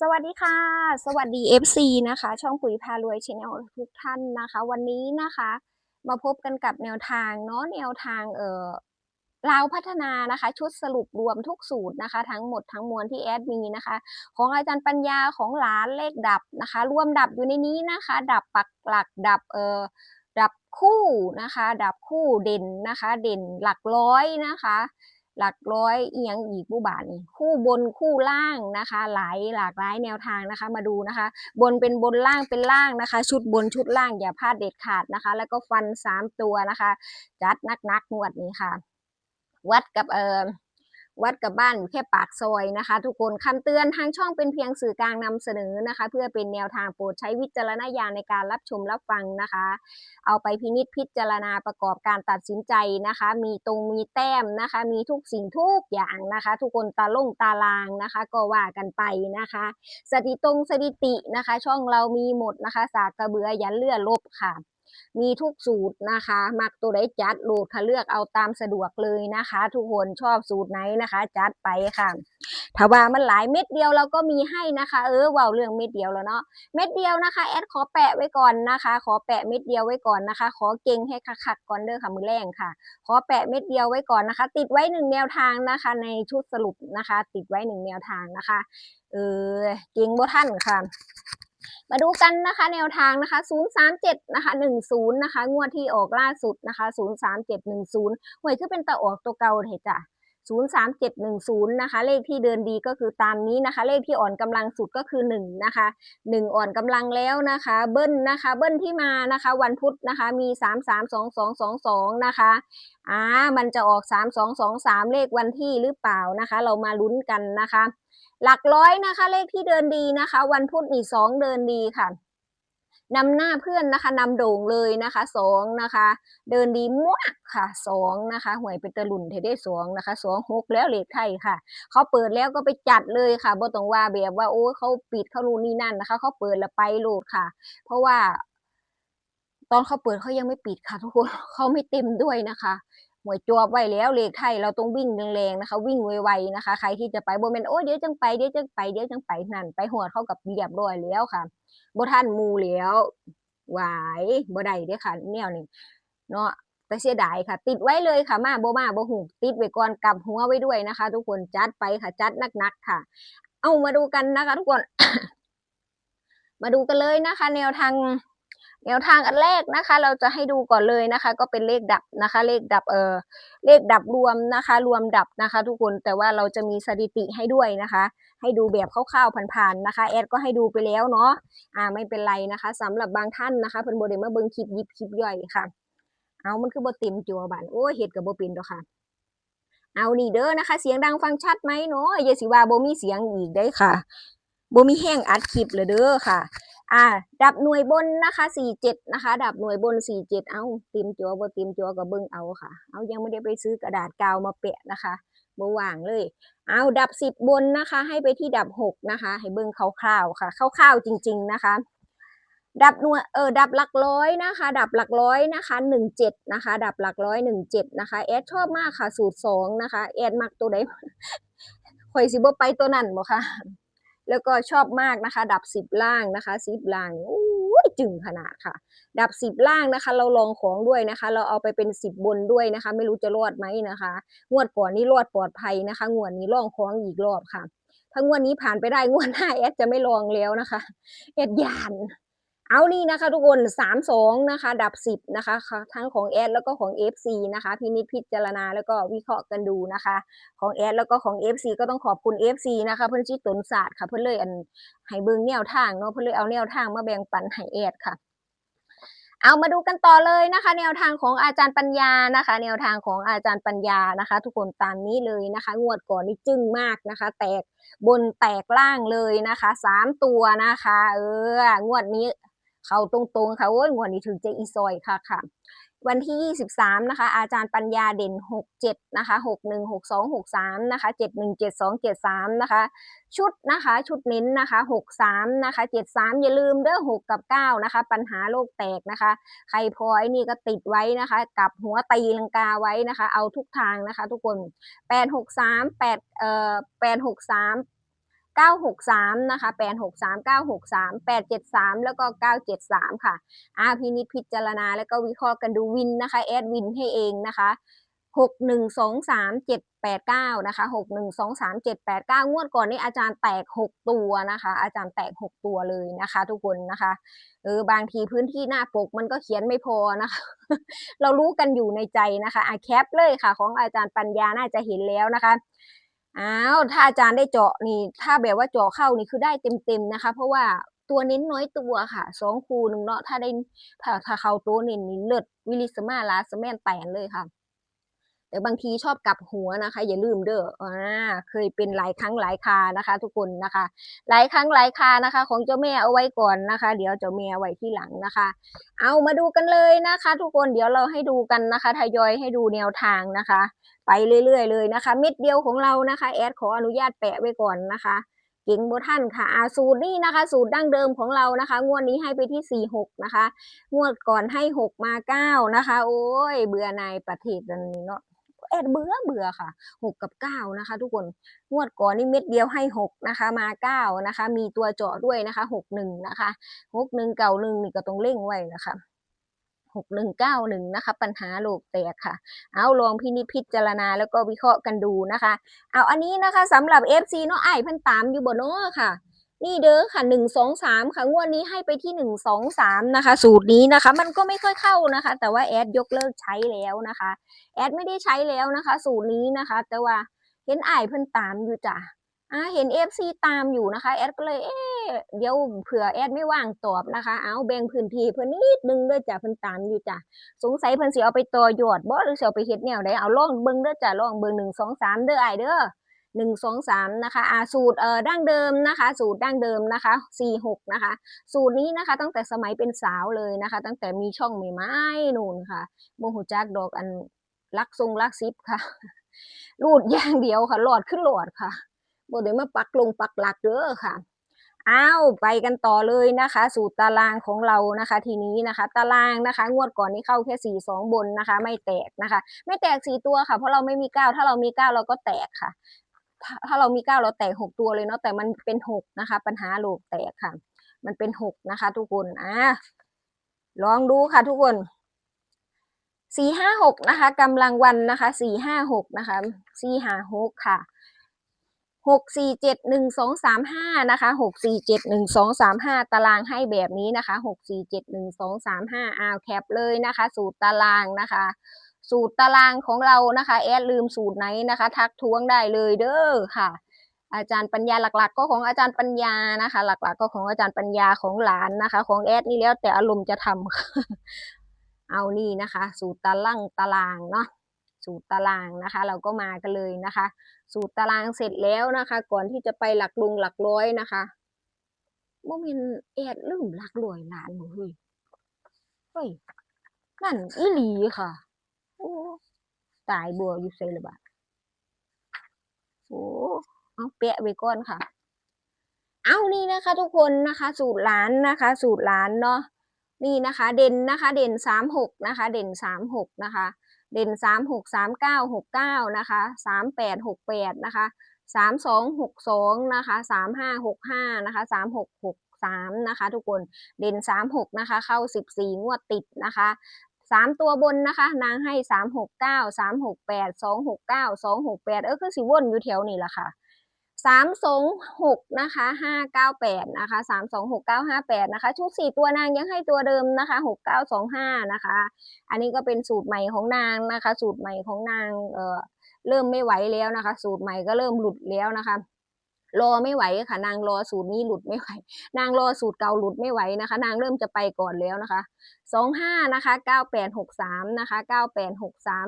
สวัสดีค่ะ สวัสดี FC นะคะ ช่องปุ๋ยพารวยชแนลทุกท่านนะคะ วันนี้นะคะ มาพบกันกับแนวทางเนาะแนวทางเอ่อลาวพัฒนานะคะ ชุดสรุปรวมทุกสูตรนะคะ ทั้งหมดทั้งมวลที่แอดมีนะคะ ของอาจารย์ปัญญาของหลานเลขดับนะคะ รวมดับอยู่ในนี้นะคะ ดับปักหลักดับเอ่อดับคู่นะคะ ดับคู่เด่นนะคะ เด่นหลักร้อยนะคะ หลักร้อยเอียงอีกผู้บาทนี่คู่บนคู่ล่างนะคะ หลายหลากหลายแนวทางนะคะ มาดูนะคะ บนเป็นบนล่างเป็นล่างนะคะ ชุดบนชุดล่างอย่าพลาดเด็ดขาดนะคะ แล้วก็ฟันสามตัวนะคะ จัดนักนักๆงวดนี้ค่ะ วัดกับเออ วัดกับบ้านอยู่แค่ปากซอยนะคะ ทุกคนคำเตือนทางช่องเป็นเพียงสื่อกลางนำเสนอนะคะ เพื่อเป็นแนวทางโปรดใช้วิจารณญาณในการรับชมรับฟังนะคะ เอาไปพินิจพิจารณาประกอบการตัดสินใจนะคะ มีตรงมีแต้มนะคะ มีทุกสิ่งทุกอย่างนะคะ ทุกคนตาลงตารางนะคะ ก็ว่ากันไปนะคะ สถิตรงสถิตินะคะ ช่องเรามีหมดนะคะ สากกระเบือยันเลื่อลบค่ะ มีทุกสูตรนะคะ มักตัวไหนจัดโหลดค่ะเลือกเอาตามสะดวกเลยนะคะ ทุกคนชอบสูตรไหนนะคะ จัดไปค่ะถ้าว่ามันหลายเม็ดเดียวเราก็มีให้นะคะ เออเว่าเรื่องเม็ดเดียวแล้วเนาะเม็ดเดียวนะคะแอดขอแปะไว้ก่อนนะคะ ขอแปะเม็ดเดียวไว้ก่อนนะคะ ขอเก่งให้คักๆก่อนเด้อค่ะมือแรงค่ะ ขอแปะเม็ดเดียวไว้ก่อนนะคะ ติดไว้หนึ่งแนวทางนะคะ ในชุดสรุปนะคะ ติดไว้หนึ่งแนวทางนะคะเออเก่งบ่ท่านค่ะ มาดูกันนะคะ แนวทางนะคะ 037 นะคะ 10 นะคะ งวดที่ออกล่าสุดนะคะ 03710 หวยคือเป็นตะออกตัวเก่าเถอะจ้ะ03710 นะคะ เลขที่เดินดีก็คือตามนี้นะคะ เลขที่อ่อนกำลังสุดก็คือ 1 นะคะ 1 อ่อนกำลังแล้วนะคะ เบิ้ลนะคะ เบิ้ลที่มานะคะ วันพุธนะคะ มี 332222 นะคะ อ่า มันจะออก 3223 เลขวันที่หรือเปล่านะคะ เรามาลุ้นกันนะคะ หลักร้อยนะคะ เลขที่เดินดีนะคะ วันพุธนี่สองเดินดีค่ะนำหน้าเพื่อนนะคะนำโด่งเลยนะคะสองนะคะ เดินดีมากค่ะสองนะคะหวยเป็นตะลุนเทได้สองนะคะสองหกแล้วเลขไทยค่ะ เขาเปิดแล้วก็ไปจัดเลยค่ะบ่ต้องว่าแบบว่าโอ้เขาปิดเขารูนนี่นั่นนะคะ เขาเปิดแล้วไปโหลดค่ะ เพราะว่า ตอนเขาเปิดเขายังไม่ปิดค่ะ ทุกคนเขาไม่เต็มด้วยนะคะ วยจวบไว้แล้วเลขไทยเราต้องวิ่งแรงๆนะคะ วิ่งไวๆนะคะ ใครที่จะไปโบเมนโอ้เดี๋ยวจังไปเดี๋ยวจังไปเดี๋ยวจังไปนั่น ไปหัวเข้ากับเรียบร้อยแล้วค่ะบ่ท่านมูแล้วหวายบ่ได้เด้อค่ะแนวนี้เนาะแต่เสียดายค่ะ ติดไว้เลยค่ะ มาโบมาโบหูติดไว้ก่อนกลับหัวไว้ด้วยนะคะ ทุกคนจัดไปค่ะจัดนักๆค่ะ เอามาดูกันนะคะ ทุกคน มาดูกันเลยนะคะ แนวทาง แนวทางอันแรกนะคะ เราจะให้ดูก่อนเลยนะคะ ก็เป็นเลขดับนะคะ เลขดับเออเลขดับรวมนะคะ รวมดับนะคะ ทุกคนแต่ว่าเราจะมีสถิติให้ด้วยนะคะ ให้ดูแบบคร่าวๆผ่านๆนะคะแอดก็ให้ดูไปแล้วเนาะอ่าไม่เป็นไรนะคะสำหรับบางท่านนะคะเพิ่นบ่ได้มาเบิ่งคลิปยิบคลิปย่อยค่ะ เอามันคือบ่เต็มจัวบานโอ้เฮ็ดก็บ่เป็นดอกค่ะเอานี่เด้อนะคะ เสียงดังฟังชัดไหมเนาะอย่าสิว่าบ่มีเสียงอีกได้ค่ะบ่มีแห้งอัดคลิปเลยเด้อค่ะ อ่า ดับหน่วยบนนะคะ47นะคะ ดับหน่วยบน47เจ็ดเอาต็มจอบ่ต็มจอก็เบิ่งเอาค่ะ เอายังไม่ได้ไปซื้อกระดาษกาวมาแปะนะคะบ่ว่างเลย เอาดับ10บบนนะคะ ให้ไปที่ดับ6นะคะ ให้เบิ่งคร่าวๆค่ะคร่าวๆจริง ๆนะคะดับหน่วยเออดับหลักร้อยนะคะ ดับหลักร้อยนะคะ17นะคะ ดับหลักร้อย17นะคะแอดชอบมากค่ะ สูตร2นะคะแอดมักตัวใดข่อยสิบ่ไปตัวนั้นบ่ค่ะ แล้วก็ชอบมากนะคะ ดับสิบล่างนะคะสิบล่างอู้ยจึงขนาดค่ะ ดับสิบล่างนะคะ เราลองของด้วยนะคะ เราเอาไปเป็นสิบบนด้วยนะคะ ไม่รู้จะรอดไหมนะคะ งวดก่อนนี้รอดปลอดภัยนะคะ งวดนี้ลองของอีกรอบค่ะถ้างวดนี้ผ่านไปได้งวดหน้าแอดจะไม่ลองแล้วนะคะแอดยาน เอานี่นะคะทุกคนสามสองนะคะดับสิบนะคะทั้งของแอดแล้วก็ของ FC นะคะพินิจพิจารณาแล้วก็วิเคราะห์กันดูนะคะ ของแอดแล้วก็ของ FC ก็ต้องขอบคุณ FC นะคะเพื่อนชื่อตนศาสตร์ค่ะเพื่อนเลยอันให้เบิ่งแนวทางเนาะเพื่อนเลยเอาแนวทางมาแบ่งปันให้แอดค่ะเอามาดูกันต่อเลยนะคะ แนวทางของอาจารย์ปัญญานะคะ แนวทางของอาจารย์ปัญญานะคะ ทุกคนตามนี้เลยนะคะ งวดก่อนนี่จึ้งมากนะคะ แตกบนแตกล่างเลยนะคะสามตัวนะคะ เอองวดนี้ เขาตรงๆค่ะโอ้ยงวดนี้ถึงจะอีซอยค่ะค่ะ วันที่ 23 นะคะ อาจารย์ปัญญาเด่น 67 นะคะ 61 62 63 นะคะ 71 72 73 นะคะ ชุดนะคะ ชุดเน้นนะคะ 63 นะคะ 73 อย่าลืมเด้อ6กับ 9 นะคะ ปัญหาโลกแตกนะคะ ใครพอยนี่ก็ติดไว้นะคะ กับหัวตีลังกาไว้นะคะ เอาทุกทางนะคะ ทุกคน 863 8เอ่อ863 963 นะคะ 863 963 873 แล้วก็ 973 ค่ะอาพินิจพิจารณาแล้วก็วิเคราะห์กันดูวินนะคะ แอดวินให้เองนะคะ6123789นะคะ6123789 งวดก่อนนี้อาจารย์แตก 6 ตัวนะคะ อาจารย์แตก 6 ตัวเลยนะคะ ทุกคนนะคะเออบางทีพื้นที่หน้าปกมันก็เขียนไม่พอนะคะ เรารู้กันอยู่ในใจนะคะอะแคปเลยค่ะ ของอาจารย์ปัญญาน่าจะเห็นแล้วนะคะ อ้าวถ้าอาจารย์ได้เจาะนี่ ถ้าแบบว่าเจาะเข้านี่คือได้เต็มๆนะคะ เพราะว่าตัวเน้นน้อยตัวค่ะสองคูหนึ่งเนาะถ้าได้ถ้าถ้าเข้าตัวเน้นนี่เลิศวิลิสมาลาสแมนแตนเลยค่ะ แต่บางทีชอบกลับหัวนะคะ อย่าลืมเด้ออ่าเคยเป็นหลายครั้งหลายคานะคะ ทุกคนนะคะ หลายครั้งหลายคานะคะ ของเจ้าแม่เอาไว้ก่อนนะคะ เดี๋ยวเจ้าแม่ไว้ที่หลังนะคะ เอามาดูกันเลยนะคะ ทุกคนเดี๋ยวเราให้ดูกันนะคะทยอยให้ดูแนวทางนะคะ ไปเรื่อยๆเลยนะคะ เม็ดเดียวของเรานะคะแอดขออนุญาตแปะไว้ก่อนนะคะเก่งโบท่านค่ะอาสูตรนี่นะคะ สูตรดั้งเดิมของเรานะคะ งวดนี้ให้ไปที่สี่หกนะคะ งวดก่อนให้หกมาเก้านะคะ โอ้ย เบื่อนายประเทศอันนี้เนาะ แอดเบื่อเบื่อค่ะหกกับเก้านะคะ ทุกคนงวดก่อนนี่เม็ดเดียวให้หกนะคะ มาเก้านะคะ มีตัวเจาะด้วยนะคะหกหนึ่งนะคะหกหนึ่งเก่าหนึ่งนี่ก็ต้องเร่งไว้นะคะหกหนึ่งเก้าหนึ่งนะคะ ปัญหาโลกแตกค่ะ เอาลองพินิจพิจารณาแล้วก็วิเคราะห์กันดูนะคะ เอาอันนี้นะคะสำหรับ FC เนาะไอ้พันตามอยู่บนเนาะค่ะ นี่เด้อค่ะหนึ่งสองสามค่ะงวดนี้ให้ไปที่หนึ่งสองสามนะคะ สูตรนี้นะคะ มันก็ไม่ค่อยเข้านะคะ แต่ว่าแอดยกเลิกใช้แล้วนะคะ แอดไม่ได้ใช้แล้วนะคะ สูตรนี้นะคะ แต่ว่าเห็นไอ้ายเพิ่นตามอยู่จ้ะอ่าเห็น FC ตามอยู่นะคะ แอดก็เลยเอ๊เดี๋ยวเผื่อแอดไม่ว่างตอบนะคะ เอาแบ่งพื้นที่เพิ่นนิดนึงเด้อจ้ะเพิ่นตามอยู่จ้ะสงสัยเพิ่นสิเอาไปต่อยอดบ่หรือสิเอาไปเฮ็ดแนวใดเอาล่องเบิ่งเด้อจ้ะล่องเบิ่งหนึ่งสองสามเด้อไอ้เด้อ หนึ่งสองสามนะคะอ่าสูตรเอ่อดั้งเดิมนะคะ สูตรดั้งเดิมนะคะสี่หกนะคะ สูตรนี้นะคะ ตั้งแต่สมัยเป็นสาวเลยนะคะ ตั้งแต่มีช่องใหม่ๆนู่นค่ะโมโหจักดอกอันลักทรงลักซิปค่ะ รูดอย่างเดียวค่ะหลอดขึ้นหลอดค่ะบ่ได้มาปักลงปักหลักเด้อค่ะอ้าวไปกันต่อเลยนะคะ สูตรตารางของเรานะคะ ทีนี้นะคะ ตารางนะคะ งวดก่อนนี้เข้าแค่สี่สองบนนะคะ ไม่แตกนะคะ ไม่แตกสี่ตัวค่ะ เพราะเราไม่มีเก้าถ้าเรามีเก้าเราก็แตกค่ะ ถ้าเรามีเก้าเราแตกหกตัวเลยเนาะแต่มันเป็นหกนะคะ ปัญหาโลกแตกค่ะ มันเป็นหกนะคะ ทุกคนอะลองดูค่ะ ทุกคนสี่ห้าหกนะคะกำลังวันนะคะสี่ห้าหกนะคะสี่ห้าหกค่ะหกสี่เจ็ดหนึ่งสองสามห้านะคะหกสี่เจ็ดหนึ่งสองสามห้าตารางให้แบบนี้นะคะหกสี่เจ็ดหนึ่งสองสามห้าอ้าวแคปเลยนะคะ สูตรตารางนะคะ สูตรตารางของเรานะคะ แอดลืมสูตรไหนนะคะ ทักท้วงได้เลยเด้อค่ะ อาจารย์ปัญญาหลักๆ ก็ของอาจารย์ปัญญานะคะ หลัก ๆ ก็ของอาจารย์ปัญญาของหลานนะคะ ของแอดนี่แล้วแต่อารมณ์จะทำค่ะเอานี่นะคะ สูตรตารางตารางเนาะสูตรตารางนะคะ เราก็มากันเลยนะคะ สูตรตารางเสร็จแล้วนะคะ ก่อนที่จะไปหลักลุงหลักร้อยนะคะโมเมนแอดลืมหลักร้อยหลานบ่เฮ้ยเฮ้ยนั่นอีหลีค่ะ โอ้ตายบัวอยู่ไสละบาดโอ้เอาแปะไว้ก่อนค่ะ เอานี่นะคะ ทุกคนนะคะ สูตรหลานนะคะ สูตรหลานเนาะนี่นะคะ เด่นนะคะ เด่นสามหกนะคะ เด่นสามหกนะคะ เด่นสามหกสามเก้าหกเก้านะคะสามแปดหกแปดนะคะสามสองหกสองนะคะสามห้าหกห้านะคะสามหกหกสามนะคะ ทุกคนเด่นสามหกนะคะ เข้าสิบสี่งวดติดนะคะ สามตัวบนนะคะ นางให้สามหกเก้าสามหกแปดสองหกเก้าสองหกแปดเออคือสิวนอยู่แถวนี้แหละค่ะสามสองหกนะคะห้าเก้าแปดนะคะสามสองหกเก้าห้าแปดนะคะชุดสี่ตัวนางยังให้ตัวเดิมนะคะหกเก้าสองห้านะคะ อันนี้ก็เป็นสูตรใหม่ของนางนะคะ สูตรใหม่ของนางเออเริ่มไม่ไหวแล้วนะคะ สูตรใหม่ก็เริ่มหลุดแล้วนะคะ รอไม่ไหวค่ะ นางรอสูตรนี้หลุดไม่ไหว นางรอสูตรเก่าหลุดไม่ไหวนะคะ นางเริ่มจะไปก่อนแล้วนะคะสองห้านะคะเก้าแปดหกสามนะคะเก้าแปดหกสาม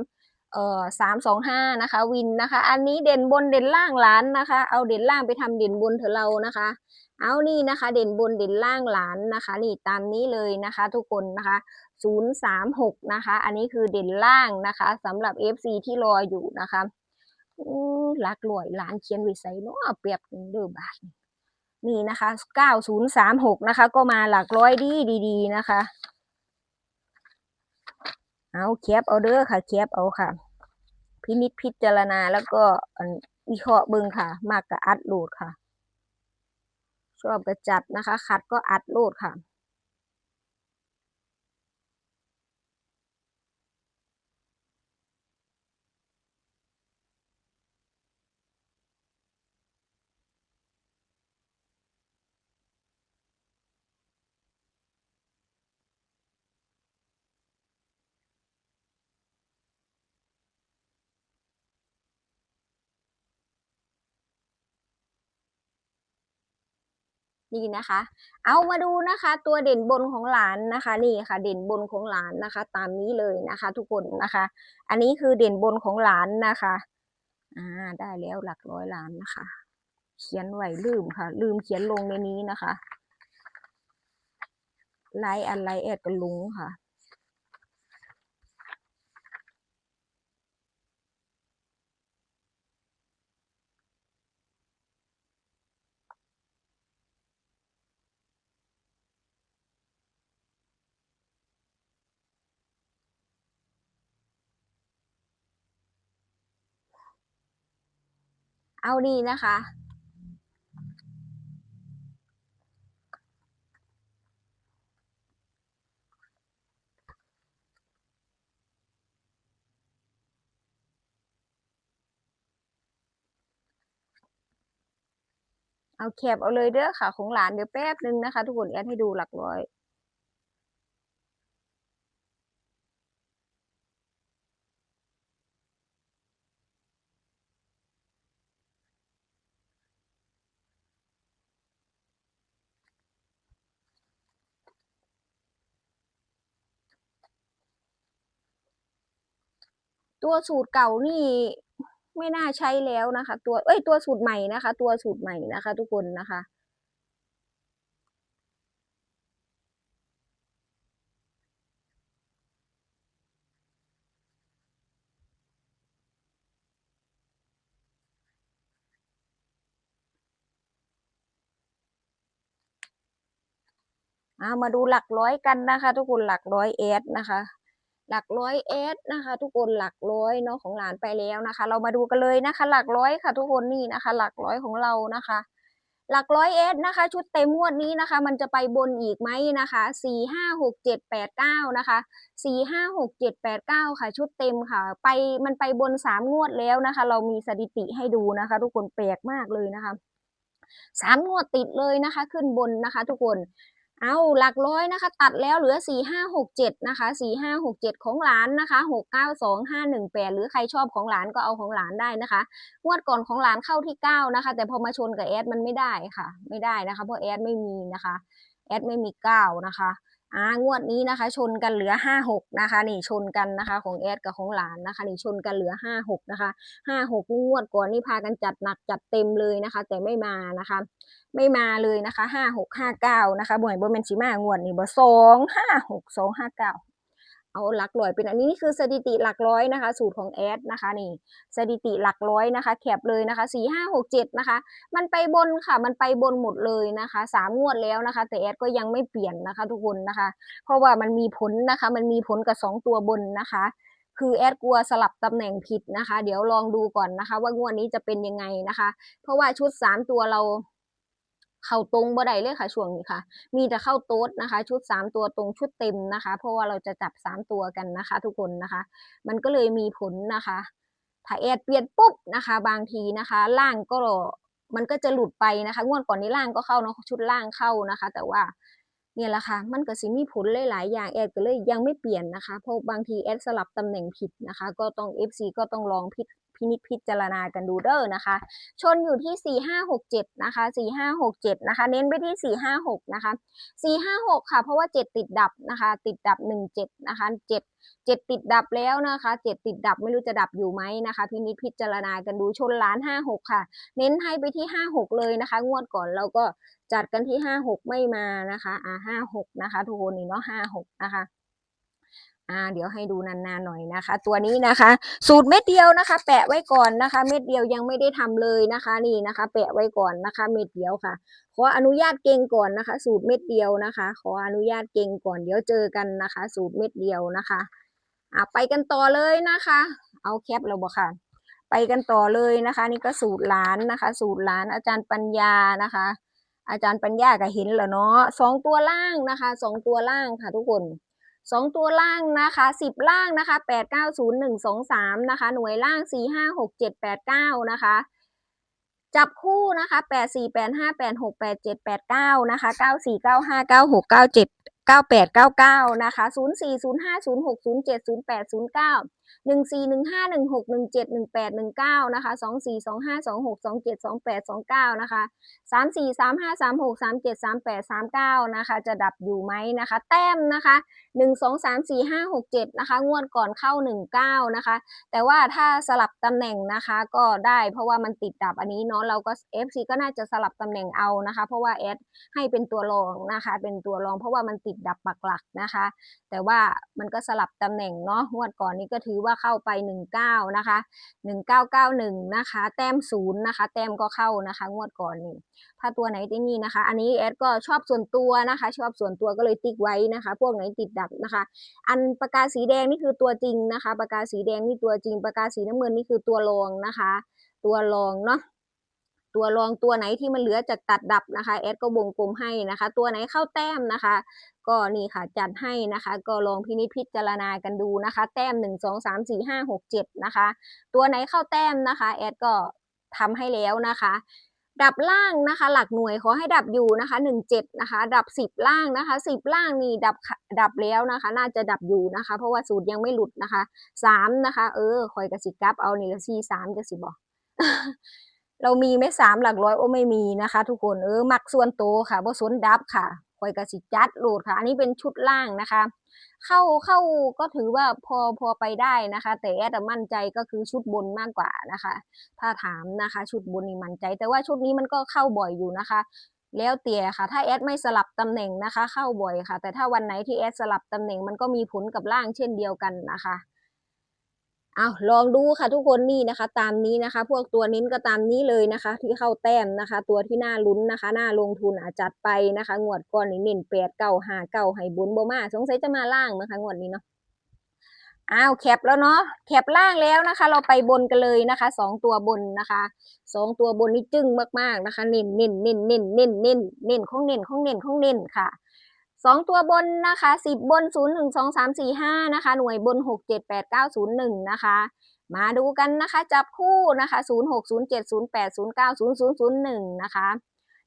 เอ่อสามสองห้านะคะ วินนะคะ อันนี้เด่นบนเด่นล่างหลานนะคะ เอาเด่นล่างไปทำเด่นบนเถอะเรานะคะ เอานี่นะคะ เด่นบนเด่นล่างหลานนะคะ นี่ตามนี้เลยนะคะ ทุกคนนะคะศูนย์สามหกนะคะ อันนี้คือเด่นล่างนะคะสำหรับ FC ที่รออยู่นะคะ อือลักลอยหลานเขียนไว้ใส่เนาะเปรียบเด้อบาทนี่นี่นะคะเก้าศูนย์สามหกนะคะ ก็มาหลักร้อยดีดีๆนะคะ เอาแคปเอาเด้อค่ะแคปเอาค่ะ พินิจพิจารณาแล้วก็อันวิเคราะห์เบิ่งค่ะ มากกับอัดโหลดค่ะ ชอบก็จัดนะคะขัดก็อัดโหลดค่ะ นี่นะคะ เอามาดูนะคะตัวเด่นบนของหลานนะคะนี่ค่ะ เด่นบนของหลานนะคะ ตามนี้เลยนะคะ ทุกคนนะคะ อันนี้คือเด่นบนของหลานนะคะอ่าได้แล้วหลักร้อยล้านนะคะ เขียนไว้ลืมค่ะ ลืมเขียนลงในนี้นะคะไลน์อะไรแอดกันลุงค่ะ เอาดีนะคะ เอาแคบเอาเลยเด้อค่ะ ของหลานเดี๋ยวแป๊บนึงนะคะ ทุกคนแอดให้ดูหลักร้อย ตัวสูตรเก่านี่ไม่น่าใช้แล้วนะคะ ตัวเอ้ยตัวสูตรใหม่นะคะ ตัวสูตรใหม่นะคะ ทุกคนนะคะอามาดูหลักร้อยกันนะคะ ทุกคนหลักร้อยเอสนะคะ หลักร้อยเอสนะคะ ทุกคนหลักร้อยเนาะของหลานไปแล้วนะคะ เรามาดูกันเลยนะคะ หลักร้อยค่ะ ทุกคนนี่นะคะ หลักร้อยของเรานะคะ หลักร้อยเอสนะคะ ชุดเต็มงวดนี้นะคะ มันจะไปบนอีกไหมนะคะสี่ห้าหกเจ็ดแปดเก้านะคะสี่ห้าหกเจ็ดแปดเก้าค่ะ ชุดเต็มค่ะ ไปมันไปบนสามงวดแล้วนะคะ เรามีสถิติให้ดูนะคะ ทุกคนแปลกมากเลยนะคะสามงวดติดเลยนะคะ ขึ้นบนนะคะ ทุกคน เอาหลักร้อยนะคะ ตัดแล้วเหลือสี่ห้าหกเจ็ดนะคะสี่ห้าหกเจ็ดของหลานนะคะหกเก้าสองห้าหนึ่งแปดหรือใครชอบของหลานก็เอาของหลานได้นะคะงวดก่อนของหลานเข้าที่เก้านะคะ แต่พอมาชนกับแอดมันไม่ได้ค่ะ ไม่ได้นะคะ เพราะแอดไม่มีนะคะ แอดไม่มีเก้านะคะ อ่างวดนี้นะคะ ชนกันเหลือห้าหกนะคะ นี่ชนกันนะคะ ของแอดกับของหลานนะคะ นี่ชนกันเหลือห้าหกนะคะห้าหกงวดก่อนนี่พากันจัดหนักจัดเต็มเลยนะคะ แต่ไม่มานะคะ ไม่มาเลยนะคะห้าหกห้าเก้านะคะบ่อยบ่แมนชิมางวดนี่บ่สองห้าหกสองห้าเก้า เอาหลักร้อยเป็นอันนี้นี่คือสถิติหลักร้อยนะคะ สูตรของแอดนะคะนี่สถิติหลักร้อยนะคะแคปเลยนะคะสี่ห้าหกเจ็ดนะคะ มันไปบนค่ะ มันไปบนหมดเลยนะคะสามงวดแล้วนะคะ แต่แอดก็ยังไม่เปลี่ยนนะคะ ทุกคนนะคะ เพราะว่ามันมีผลนะคะ มันมีผลกับสองตัวบนนะคะ คือแอดกลัวสลับตำแหน่งผิดนะคะ เดี๋ยวลองดูก่อนนะคะ ว่างวดนี้จะเป็นยังไงนะคะ เพราะว่าชุดสามตัวเรา เข้าตรงบ่ได้เลยค่ะช่วงนี้ค่ะ มีแต่เข้าโต๊ดนะคะ ชุดสามตัวตรงชุดเต็มนะคะ เพราะว่าเราจะจับสามตัวกันนะคะ ทุกคนนะคะ มันก็เลยมีผลนะคะถ้าแอดเปลี่ยนปุ๊บนะคะ บางทีนะคะ ล่างก็มันก็จะหลุดไปนะคะงวดก่อนนี้ล่างก็เข้าเนาะชุดล่างเข้านะคะ แต่ว่าเนี่ยแหละค่ะมันก็สิมีผลหลายๆอย่างแอดก็เลยยังไม่เปลี่ยนนะคะเพราะบางทีแอดสลับตำแหน่งผิดนะคะ ก็ต้อง FC ก็ต้องลองพิ พินิจพิจารณากันดูเด้อนะคะ ชนอยู่ที่ 4567 นะคะ 4567 นะคะ เน้นไปที่ 456 นะคะ 456 ค่ะ เพราะว่า 7 ติดดับนะคะ ติดดับ 17 นะคะ7 7ติดดับแล้วนะคะ7ติดดับไม่รู้จะดับอยู่ไหมนะคะพินิจพิจารณากันดูชนล้าน56ค่ะ เน้นให้ไปที่56เลยนะคะ งวดก่อนเราก็จัดกันที่56ไม่มานะคะ อ่า56นะคะ ทุกคนนี่เนาะ56นะคะ อ่าเดี๋ยวให้ดูนานๆหน่อยนะคะ ตัวนี้นะคะ สูตรเม็ดเดียวนะคะ แปะไว้ก่อนนะคะ เม็ดเดียวยังไม่ได้ทำเลยนะคะนี่นะคะ แปะไว้ก่อนนะคะ เม็ดเดียวค่ะ ขออนุญาตเก่งก่อนนะคะ สูตรเม็ดเดียวนะคะ ขออนุญาตเก่งก่อนเดี๋ยวเจอกันนะคะ สูตรเม็ดเดียวนะคะอ่าไปกันต่อเลยนะคะ เอาแคปเราบอกค่ะ ไปกันต่อเลยนะคะ นี่ก็สูตรหลานนะคะ สูตรหลานอาจารย์ปัญญานะคะ อาจารย์ปัญญาก็เห็นแล้วเนาะสองตัวล่างนะคะสองตัวล่างค่ะทุกคน สองตัวล่างนะคะสิบล่างนะคะแปดเก้าศูนย์หนึ่งสองสามนะคะ หน่วยล่างสี่ห้าหกเจ็ดแปดเก้านะคะ จับคู่นะคะแปดสี่แปดห้าแปดหกแปดเจ็ดแปดเก้านะคะเก้าสี่เก้าห้าเก้าหกเก้าเจ็ดเก้าแปดเก้าเก้านะคะศูนย์สี่ศูนย์ห้าศูนย์หกศูนย์เจ็ดศูนย์แปดศูนย์เก้า หนึ่งสี่หนึ่งห้าหนึ่งหกหนึ่งเจ็ดหนึ่งแปดหนึ่งเก้านะคะสองสี่สองห้าสองหกสองเจ็ดสองแปดสองเก้านะคะสามสี่สามห้าสามหกสามเจ็ดสามแปดสามเก้านะคะจะดับอยู่ไหมนะคะ แต้มนะคะหนึ่งสองสามสี่ห้าหกเจ็ดนะคะงวดก่อนเข้าหนึ่งเก้านะคะ แต่ว่าถ้าสลับตำแหน่งนะคะก็ได้เพราะว่ามันติดดับอันนี้เนาะเราก็ FC ก็น่าจะสลับตำแหน่งเอานะคะ เพราะว่าแอดให้เป็นตัวรองนะคะ เป็นตัวรองเพราะว่ามันติดดับปักหลักนะคะ แต่ว่ามันก็สลับตำแหน่งเนาะงวดก่อนนี้ก็ถือว่าเข้าไป19นะคะ1991นะคะ แต้มศูนย์นะคะ แต้มก็เข้านะคะ งวดก่อนนี่ถ้าตัวไหนที่นี่นะคะ อันนี้แอดก็ชอบส่วนตัวนะคะ ชอบส่วนตัวก็เลยติ๊กไว้นะคะ พวกไหนติดดับนะคะ อันปากกาสีแดงนี่คือตัวจริงนะคะปากกาสีแดงนี่ตัวจริงปากกาสีน้ำเงินนี่คือตัวรองนะคะ ตัวรองเนาะ ตัวรองตัวไหนที่มันเหลือจากตัดดับนะคะแอดก็วงกลมให้นะคะ ตัวไหนเข้าแต้มนะคะ ก็นี่ค่ะจัดให้นะคะ ก็ลองพินิจพิจารณากันดูนะคะ แต้มหนึ่งสองสามสี่ห้าหกเจ็ดนะคะ ตัวไหนเข้าแต้มนะคะแอดก็ทำให้แล้วนะคะดับล่างนะคะ หลักหน่วยขอให้ดับอยู่นะคะหนึ่งเจ็ดนะคะ ดับสิบล่างนะคะสิบล่างนี่ดับดับแล้วนะคะ น่าจะดับอยู่นะคะ เพราะว่าสูตรยังไม่หลุดนะคะสามนะคะ เออคอยกระสิกลับเอานี่ละสี่สามจะสิบอก เรามีไม่สามหลักร้อยโอ้ไม่มีนะคะ ทุกคนเออมักส่วนโตค่ะบ่สนดับค่ะคอยกระสิจัดโหลดค่ะ อันนี้เป็นชุดล่างนะคะ เข้าเข้าก็ถือว่าพอพอไปได้นะคะ แต่แอดมั่นใจก็คือชุดบนมากกว่านะคะ ถ้าถามนะคะ ชุดบนนี่มั่นใจ แต่ว่าชุดนี้มันก็เข้าบ่อยอยู่นะคะ แล้วเตี่ยค่ะ ถ้าแอดไม่สลับตำแหน่งนะคะ เข้าบ่อยค่ะ แต่ถ้าวันไหนที่แอดสลับตำแหน่งมันก็มีผลกับล่างเช่นเดียวกันนะคะ เอาลองดูค่ะทุกคนนี่นะคะ ตามนี้นะคะ พวกตัวนิ้นก็ตามนี้เลยนะคะ ที่เข้าแต้มนะคะ ตัวที่น่าลุ้นนะคะน่าลงทุนอาจจัดไปนะคะ งวดก่อนนี่เน้นแปดเก้าห้าเก้าให้บุญบ่มาสงสัยจะมาล่างนะคะงวดนี้เนาะอ้าวแคปแล้วเนาะแคปล่างแล้วนะคะ เราไปบนกันเลยนะคะสองตัวบนนะคะสองตัวบนนี่จึ้งมากๆนะคะ เน้นเน้นเน้นเน้นเน้นเน้นเน้นของเน้นของเน้นของเน้นค่ะ สองตัวบนนะคะสิบบนศูนย์หนึ่งสองสามสี่ห้านะคะหน่วยบนหกเจ็ดแปดเก้าศูนย์หนึ่งนะคะมาดูกันนะคะ จับคู่นะคะศูนย์หกศูนย์เจ็ดศูนย์แปดศูนย์เก้าศูนย์ศูนย์ศูนย์หนึ่งนะคะ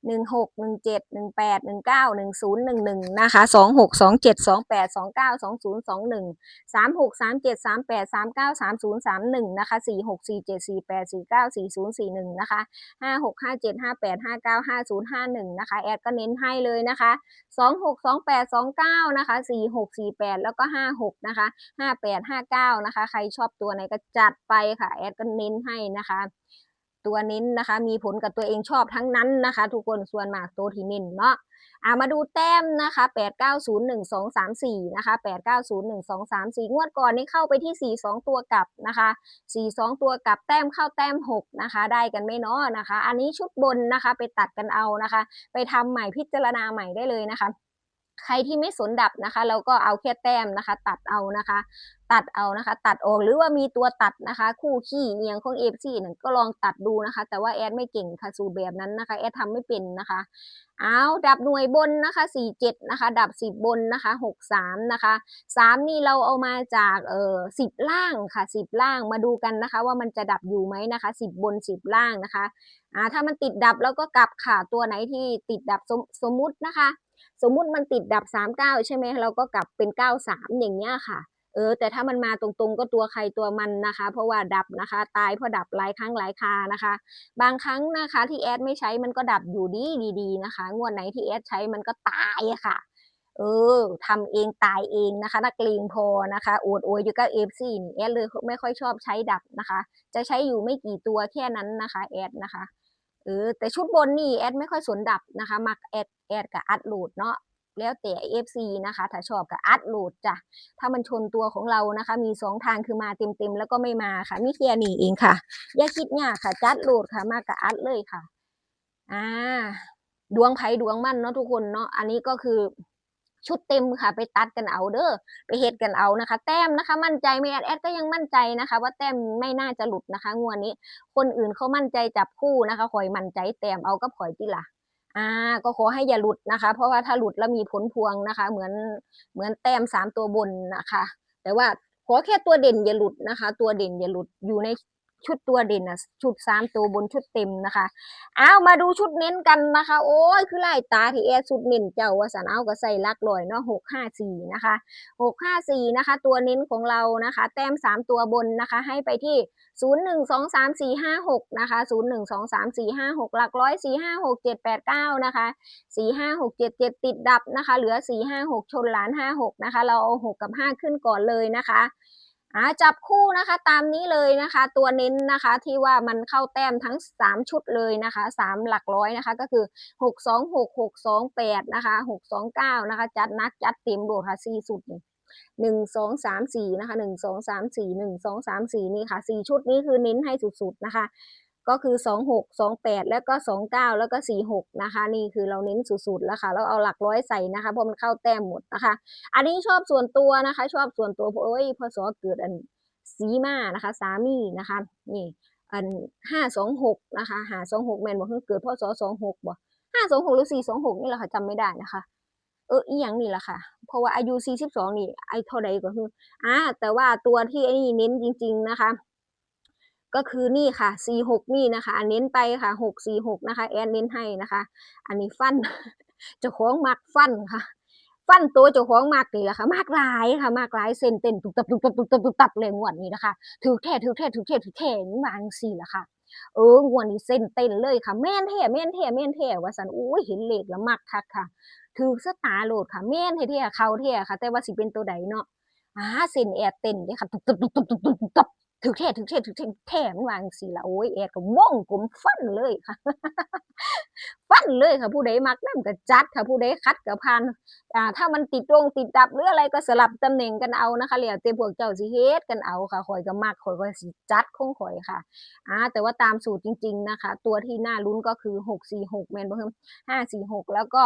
หนึ่งหกหนึ่งเจ็ดหนึ่งแปดหนึ่งเก้าหนึ่งศูนย์หนึ่งหนึ่งนะคะสองหกสองเจ็ดสองแปดสองเก้าสองศูนย์สองหนึ่งสามหกสามเจ็ดสามแปดสามเก้าสามศูนย์สามหนึ่งนะคะสี่หกสี่เจ็ดสี่แปดสี่เก้าสี่ศูนย์สี่หนึ่งนะคะห้าหกห้าเจ็ดห้าแปดห้าเก้าห้าศูนย์ห้าหนึ่งนะคะแอดก็เน้นให้เลยนะคะสองหกสองแปดสองเก้านะคะสี่หกสี่แปดแล้วก็ห้าหกนะคะห้าแปดห้าเก้านะคะ ใครชอบตัวไหนก็จัดไปค่ะแอดก็เน้นให้นะคะ ตัวเน้นนะคะ มีผลกับตัวเองชอบทั้งนั้นนะคะ ทุกคนส่วนมากตัวที่เน้นเนาะอ่ามาดูแต้มนะคะ8 9 0 1 2 3 4นะคะ8 9 0 1 2 3 4งวดก่อนนี้เข้าไปที่4 2ตัวกลับนะคะ4 2ตัวกลับแต้มเข้าแต้ม6นะคะ ได้กันไหม่เนาะนะคะ อันนี้ชุดบนนะคะ ไปตัดกันเอานะคะ ไปทำใหม่พิจารณาใหม่ได้เลยนะคะ ใครที่ไม่สนดับนะคะ เราก็เอาแค่แต้มนะคะ ตัดเอานะคะ ตัดเอานะคะ ตัดออกหรือว่ามีตัวตัดนะคะ คู่ขี้เอียงของเอฟซีเนี่ยก็ลองตัดดูนะคะ แต่ว่าแอดไม่เก่งค่ะสูตรแบบนั้นนะคะ แอดทำไม่เป็นนะคะ เอาดับหน่วยบนนะคะสี่เจ็ดนะคะ ดับสิบบนนะคะหกสามนะคะสามนี่เราเอามาจากเอ่อสิบล่างค่ะสิบล่างมาดูกันนะคะ ว่ามันจะดับอยู่ไหมนะคะสิบบนสิบล่างนะคะอ่าถ้ามันติดดับแล้วก็กลับค่ะตัวไหนที่ติดดับสมสมมุตินะคะ สมมุติมันติดดับสามเก้าใช่ไหมเราก็กลับเป็นเก้าสามอย่างเงี้ยค่ะเออแต่ถ้ามันมาตรงๆก็ตัวใครตัวมันนะคะ เพราะว่าดับนะคะ ตายเพราะดับหลายครั้งหลายคานะคะ บางครั้งนะคะที่แอดไม่ใช้มันก็ดับอยู่ดีดีๆนะคะ งวดไหนที่แอดใช้มันก็ตายค่ะ เออทำเองตายเองนะคะนักเลงพอนะคะโอดโอยอยู่กับเอฟซีนี่แอดเลยไม่ค่อยชอบใช้ดับนะคะ จะใช้อยู่ไม่กี่ตัวแค่นั้นนะคะแอดนะคะ เออแต่ชุดบนนี่แอดไม่ค่อยสนดับนะคะ มักแอดแอดกับอัดโหลดเนาะแล้วแต่ FC นะคะ ถ้าชอบกับอัดโหลดจ้ะ ถ้ามันชนตัวของเรานะคะ มีสองทางคือมาเต็มๆ แล้วก็ไม่มาค่ะ มีแค่นี้เองค่ะ อย่าคิดยากค่ะ จัดโหลดค่ะ มากับอัดเลยค่ะ อ่า ดวงไผ่ดวงมั่นเนาะทุกคนเนาะ อันนี้ก็คือ ชุดเต็มค่ะ ไปตัดกันเอาเด้อไปเฮ็ดกันเอานะคะ แต้มนะคะ มั่นใจไม่แอดแอดก็ยังมั่นใจนะคะ ว่าแต้มไม่น่าจะหลุดนะคะ งวดนี้ คนอื่นเขามั่นใจจับคู่นะคะข่อยมั่นใจแต้มเอากับข่อยจิล่ะอ่าก็ขอให้อย่าหลุดนะคะ เพราะว่าถ้าหลุดแล้วมีผลพวงนะคะ เหมือนเหมือนแต้มสามตัวบนนะคะ แต่ว่าขอแค่ตัวเด่นอย่าหลุดนะคะ ตัวเด่นอย่าหลุดอยู่ใน ชุดตัวเด่นนะชุดสามตัวบนชุดเต็มนะคะเอามาดูชุดเน้นกันนะคะ โอ้ยคือไล่ตาที่แอร์ชุดเน้นเจ้าว่าสันเอาก็ใส่ลักลอยเนาะหกห้าสี่นะคะหกห้าสี่นะคะ ตัวเน้นของเรานะคะ แต้มสามตัวบนนะคะ ให้ไปที่ศูนย์หนึ่งสองสามสี่ห้าหกนะคะศูนย์หนึ่งสองสามสี่ห้าหกหลักร้อยสี่ห้าหกเจ็ดแปดเก้านะคะสี่ห้าหกเจ็ดเจ็ดติดดับนะคะ เหลือสี่ห้าหกชนหลานห้าหกนะคะ เราเอาหกกับห้าขึ้นก่อนเลยนะคะ อ่าจับคู่นะคะตามนี้เลยนะคะ ตัวเน้นนะคะที่ว่ามันเข้าแต้มทั้งสามชุดเลยนะคะสามหลักร้อยนะคะก็คือหกสองหกหกสองแปดนะคะหกสองเก้านะคะจัดนักจัดเต็มโดดค่ะสี่สุดหนึ่งสองสามสี่นะคะหนึ่งสองสามสี่หนึ่งสองสามสี่นี่ค่ะสี่ชุดนี้คือเน้นให้สุดๆนะคะ ก็คือสองหกสองแล้วก็สองเก้าแล้วก็สี่หกนะคะ นี่คือเราเน้นสุดๆแล้วค่ะแล้วเอาหลักร้อยใส่นะคะเพราะมันเข้าแต้มหมดนะคะ อันนี้ชอบส่วนตัวนะคะ ชอบส่วนตัวเพราะเอ้ยพศเกิดอันสีมานะคะ สามีนะคะนี่อันห้าสองหกนะคะหาสองหกแมนบอกเพิ่งเกิดพศสองหกบ่ห้าสองหกหรือสี่สองหกนี่แหละค่ะจำไม่ได้นะคะ เอออีหยังนี่แหละค่ะ เพราะว่าอายุ42นี่ไอเท่าใดก็คืออ่าแต่ว่าตัวที่ไอ้นี่เน้นจริง ๆนะคะ ก็คือนี่ค่ะ46นี่นะคะ เน้นไปค่ะ646นะคะ แอนเน้นให้นะคะ อันนี้ฟันเจ้าของมักฟันค่ะ ฟันตัวเจ้าของมักนี่แหละค่ะมากหลายค่ะมากหลายเส้นเต้นตุบตับตุบตับตุบตับตุบตับเลยงวดนี้นะคะถือแท้ถือแท้ถือแท้ถือแท้นี่วางซี่ละค่ะเอองวดนี้เส้นเต้นเลยค่ะแม่นแท้แม่นแท้แม่นแท้ว่าซั่นอุ้ยเห็นเหลขแล้วมักคักค่ะถือสตาร์โหลดค่ะแม่นแท้เขาแท้ค่ะ แต่ว่าสิเป็นตัวใดเนาะอ่าเส้นแอดเต้นเด้ค่ะตุบตับตุบตับตุบตับตุบตับ ถือแท้ถือแท้ถือแท้แท้มันว่างซี่ละโอ้ยแอดก็วงกลมฟันเลยค่ะ ฟันเลยค่ะ ผู้ใดมักนำก็จัดค่ะผู้ใดคัดก็ผ่านอ่า ถ้ามันติดตรงติดดับหรืออะไรก็สลับตำแหน่งกันเอานะคะแล้วแต่พวกเจ้าสิเฮ็ดกันเอาค่ะข่อยก็มักข่อยก็สิจัดของข่อยค่ะอ่าแต่ว่าตามสูตรจริง ๆนะคะ ตัวที่น่าลุ้นก็คือ646แม่นบ่เฮิม546แล้วก็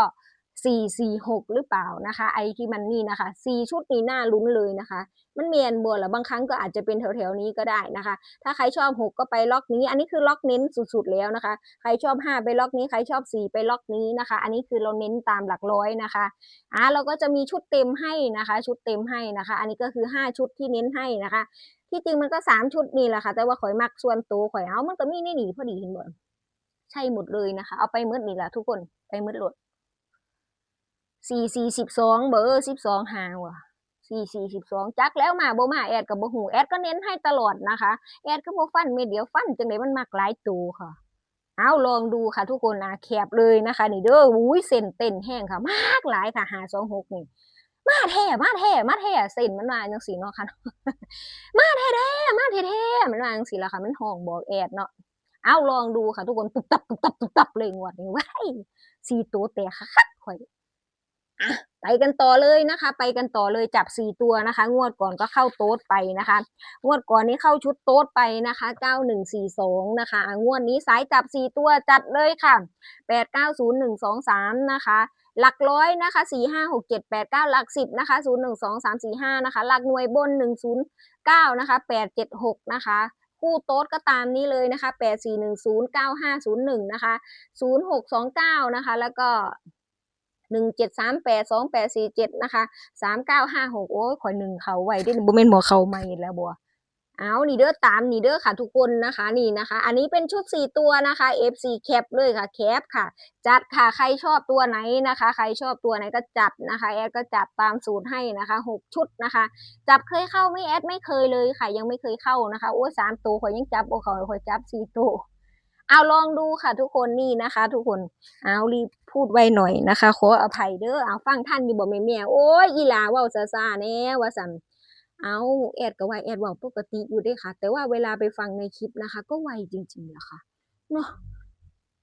446 หรือเปล่านะคะ ไอที่มันนี่นะคะ 4 ชุดนี้น่าลุ้นเลยนะคะ มันแม่นบ่ล่ะบางครั้งก็อาจจะเป็นแถวๆนี้ก็ได้นะคะ ถ้าใครชอบ 6 ก็ไปล็อกนี้ อันนี้คือล็อกเน้นสุดๆแล้วนะคะ ใครชอบ 5 ไปล็อกนี้ ใครชอบ 4 ไปล็อกนี้นะคะ อันนี้คือเราเน้นตามหลักร้อยนะคะอ่าเราก็จะมีชุดเต็มให้นะคะ ชุดเต็มให้นะคะ อันนี้ก็คือ 5 ชุดที่เน้นให้นะคะ ที่จริงมันก็ 3 ชุดนี่แหละค่ะ แต่ว่าข่อยมักส่วนตัวข่อยเอามันก็มีในนี่พอดีเห็นบ่ใช่หมดเลยนะคะ เอาไปหมดนี่แหละทุกคนไปหมดโลด สี่สี่สิบสองเบอร์สิบสองหางว่ะสี่สี่สิบสองจักแล้วมาโบมาแอดกับโบหูแอดก็เน้นให้ตลอดนะคะ แอดก็โบฟันเม็ดเดียวฟันจังไดมันมักหลายตัวค่ะ เอาลองดูค่ะทุกคนอะแคบเลยนะคะ นี่เด้ออุ้ยเส้นเต้นแห้งค่ะมากหลายค่ะหาสองหกนี่มาแท้มาแท้มาแท้เส้นมันมาจังสีเนาะค่ะมาแท้แท้มาแท้แท้มันมาจังสีละค่ะ มันห้องบอกแอดเนาะเอาลองดูค่ะ ทุกคนตุบตับตุบตับตุบตับเลยงวดนี้ว้ายสี่ตัวแต่คักๆข่อย อะไปกันต่อเลยนะคะ ไปกันต่อเลยจับสี่ตัวนะคะ งวดก่อนก็เข้าโต๊ดไปนะคะ งวดก่อนนี้เข้าชุดโต๊ดไปนะคะเก้าหนึ่งสี่สองนะคะอะงวดนี้สายจับสี่ตัวจัดเลยค่ะแปดเก้าศูนย์หนึ่งสองสามนะคะหลักร้อยนะคะสี่ห้าหกเจ็ดแปดเก้าหลักสิบนะคะศูนย์หนึ่งสองสามสี่ห้านะคะ หลักหน่วยบนหนึ่งศูนย์เก้านะคะแปดเจ็ดหกนะคะคู่โต๊ดก็ตามนี้เลยนะคะแปดสี่หนึ่งศูนย์เก้าห้าศูนย์หนึ่งนะคะศูนย์หกสองเก้านะคะ แล้วก็ หนึ่งเจ็ดสามแปดสองแปดสี่เจ็ดนะคะสามเก้าห้าหกโอ้ยขอยหนึ่งเขาไว้ได้บ่เมนบ่เขาไม่แล้วบัวเอานี่เด้อตามนี่เด้อค่ะทุกคนนะคะนี่นะคะ อันนี้เป็นชุดสี่ตัวนะคะ FC แคปเลยค่ะแคปค่ะ จัดค่ะใครชอบตัวไหนนะคะ ใครชอบตัวไหนก็จัดนะคะแอดก็จัดตามสูตรให้นะคะหกชุดนะคะ จับเคยเข้าไม่แอดไม่เคยเลยค่ะ ยังไม่เคยเข้านะคะโอ้สามตัวข่อยยังจับโอ้ข่อยข่อยจับสี่ตัว เอาลองดูค่ะ ทุกคนนี่นะคะ ทุกคนเอารีบพูดไวหน่อยนะคะ ขออภัยเด้อเอาฟังท่านอยู่บ่แม่แม่โอ้ยอีลาว้าซาๆแน่ว่าสันเอาแอดก็ว่าแอดว้าปกติอยู่ด้ค่ะ แต่ว่าเวลาไปฟังในคลิปนะคะ ก็ไวจริงๆแหละค่ะเนาะ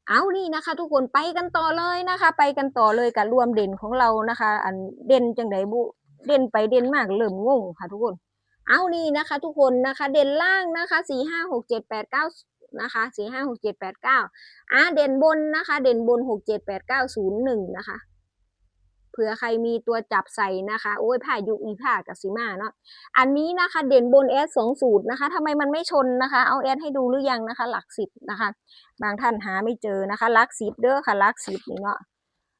เอานี่นะคะ ทุกคนไปกันต่อเลยนะคะ ไปกันต่อเลยกับรวมเด่นของเรานะคะ อันเด่นจังไดบุเด่นไปเด่นมากเริ่มงงค่ะ ทุกคน เอานี่นะคะ ทุกคนนะคะ เด่นล่างนะคะสี่ห้าหกเจ็ดแปดเก้า นะคะสี่ห้าหกเจ็ดแปดเก้าอ่าเด่นบนนะคะ เด่นบนหกเจ็ดแปดเก้าศูนย์หนึ่งนะคะเผื่อใครมีตัวจับใส่นะคะ โอ้ยผ้ายุอีผ้ากับสีมาเนาะอันนี้นะคะ เด่นบนแอดสองสูตรนะคะทำไมมันไม่ชนนะคะ เอาแอดให้ดูหรือยังนะคะ หลักสิบนะคะ บางท่านหาไม่เจอนะคะ หลักสิบเด้อค่ะหลักสิบนี่เนาะ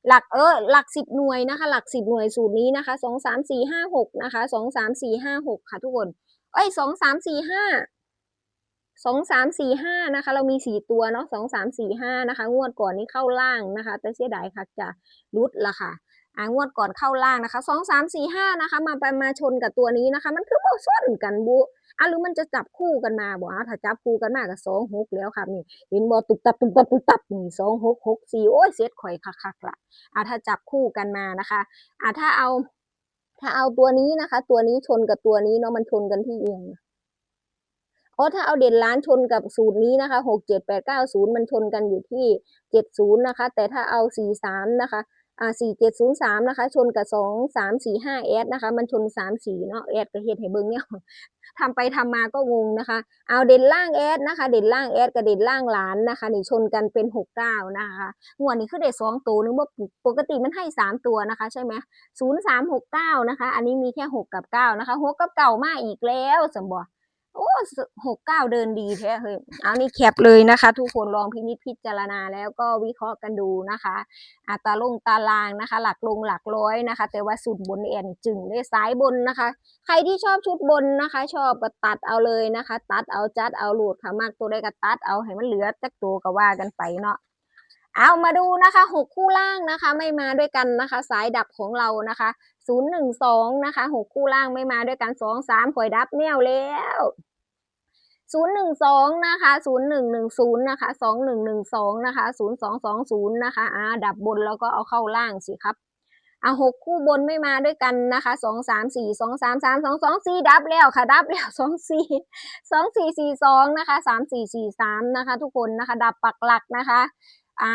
หลักเออหลักสิบหน่วยนะคะ หลักสิบหน่วยสูตรนี้นะคะสองสามสี่ห้าหกนะคะสองสามสี่ห้าหกค่ะทุกคน เอ้ยสองสามสี่ห้า สองสามสี่ห้านะคะ เรามีสี่ตัวเนาะสองสามสี่ห้านะคะ งวดก่อนนี้เข้าล่างนะคะ แต่เสียดายค่ะจะรุดละค่ะอ่างวดก่อนเข้าล่างนะคะสองสามสี่ห้านะคะ มาไปมาชนกับตัวนี้นะคะ มันคือโมส้นกันบุอะหรือมันจะจับคู่กันมาบ่อะถ้าจับคู่กันมากับสองหกแล้วครับนี่เห็นบ่ตุบตับตุบตับตุบตับนี่สองหกหกสี่โอ้ยเซตข่อยคักๆละอะถ้าจับคู่กันมานะคะอะถ้าเอา ถ้าเอาตัวนี้นะคะ ตัวนี้ชนกับตัวนี้เนาะมันชนกันที่เอียง อ๋อถ้าเอาเด่นล้านชนกับสูตรนี้นะคะหกเจ็ดแปดเก้าศูนย์มันชนกันอยู่ที่เจ็ดศูนย์นะคะ แต่ถ้าเอาสี่สามนะคะอ่าสี่เจ็ดศูนย์สามนะคะ ชนกับสองสามสี่ห้าแอดนะคะ มันชนสามสี่เนาะแอดก็เฮ็ดให้เบิ่งเนี่ยทำไปทำมาก็งงนะคะ เอาเด่นล่างแอดนะคะ เด่นล่างแอดกับเด่นล่างหลานนะคะนี่ชนกันเป็นหกเก้านะคะงวดนี้คือเด็ดสองตัวนึกว่าปกติมันให้สามตัวนะคะ ใช่ไหมศูนย์สามหกเก้านะคะ อันนี้มีแค่หกกับเก้านะคะหกกับเก่ามากอีกแล้วสมบัติ โอ้หกเก้าเดินดีแท้เฮ้ยเอานี่แคปเลยนะคะ ทุกคนลองพินิจพิจารณาแล้วก็วิเคราะห์กันดูนะคะ อัตราลงตารางนะคะ หลักลงหลักร้อยนะคะ แต่ว่าสุดบนแอนจึงได้สายบนนะคะ ใครที่ชอบชุดบนนะคะ ชอบก็ตัดเอาเลยนะคะ ตัดเอาจัดเอาหลุดค่ะมากตัวได้ก็ตัดเอาให้มันเหลือจักตัวก็ว่ากันไปเนาะเอามาดูนะคะหกคู่ล่างนะคะ ไม่มาด้วยกันนะคะ สายดับของเรานะคะ ศูนย์หนึ่งสองนะคะหกคู่ล่างไม่มาด้วยกันสองสามข่อยดับแนวแล้วศูนย์หนึ่งสองนะคะศูนย์หนึ่งหนึ่งศูนย์นะคะสองหนึ่งหนึ่งสองนะคะศูนย์สองสองศูนย์นะคะอ่าดับบนแล้วก็เอาเข้าล่างสิครับอะหกคู่บนไม่มาด้วยกันนะคะสองสามสี่สองสามสามสองสองสี่ดับแล้วค่ะ ดับแล้วสองสี่สองสี่สี่สองนะคะสามสี่สี่สามนะคะ ทุกคนนะคะ ดับปักหลักนะคะ อ่า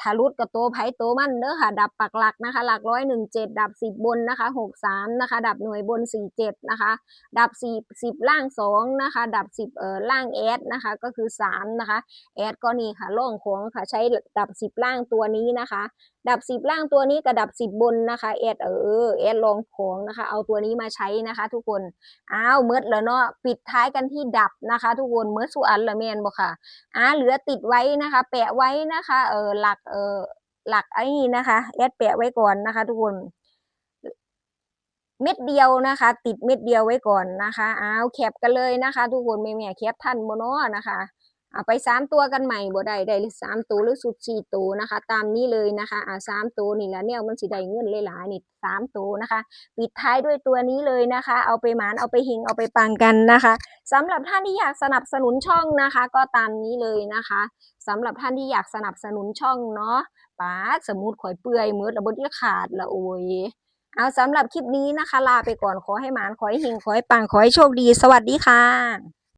ทารุดกับตัวไผ่ตัวมันเด้อค่ะ ดับปักหลักนะคะ หลักร้อยหนึ่งเจ็ดดับสิบบนนะคะหกสามนะคะ ดับหน่วยบนสี่เจ็ดนะคะ ดับสิบสิบล่างสองนะคะ ดับสิบเอ่อล่างแอดนะคะ ก็คือสามนะคะแอดก็นี่ค่ะล่องของค่ะใช้ดับสิบล่างตัวนี้นะคะ ดับสิบล่างตัวนี้กับดับสิบบนนะคะแอดเออแอดลองของนะคะ เอาตัวนี้มาใช้นะคะ ทุกคนอ้าวเมิดแล้วเนาะปิดท้ายกันที่ดับนะคะ ทุกคนเมิดสุอันละแมนบ่ค่ะอ่าเหลือติดไว้นะคะ แปะไว้นะคะเออหลักเออหลักไอ้นี่นะคะแอดแปะไว้ก่อนนะคะ ทุกคนเม็ดเดียวนะคะ ติดเม็ดเดียวไว้ก่อนนะคะเอาแคปกันเลยนะคะ ทุกคนแม่แม่แคปทันโมโนนะคะ เอาไปสามตัวกันใหม่บ่ได้ได้สามตัวหรือสุดสี่ตัวนะคะ ตามนี้เลยนะคะอ่าสามตัวนี่แหละเนี่ยมันสิได้เงินเละหลายนี่สามตัวนะคะ ปิดท้ายด้วยตัวนี้เลยนะคะ เอาไปหมานเอาไปหิงเอาไปปังกันนะคะสำหรับท่านที่อยากสนับสนุนช่องนะคะ ก็ตามนี้เลยนะคะสำหรับท่านที่อยากสนับสนุนช่องเนาะป้าสมุดข่อยเปื่อยมืดระบดีขาดละโอ้ยเอาสำหรับคลิปนี้นะคะ ลาไปก่อนขอให้หมานขอให้เฮงขอให้ปังขอให้โชคดี สวัสดีค่ะ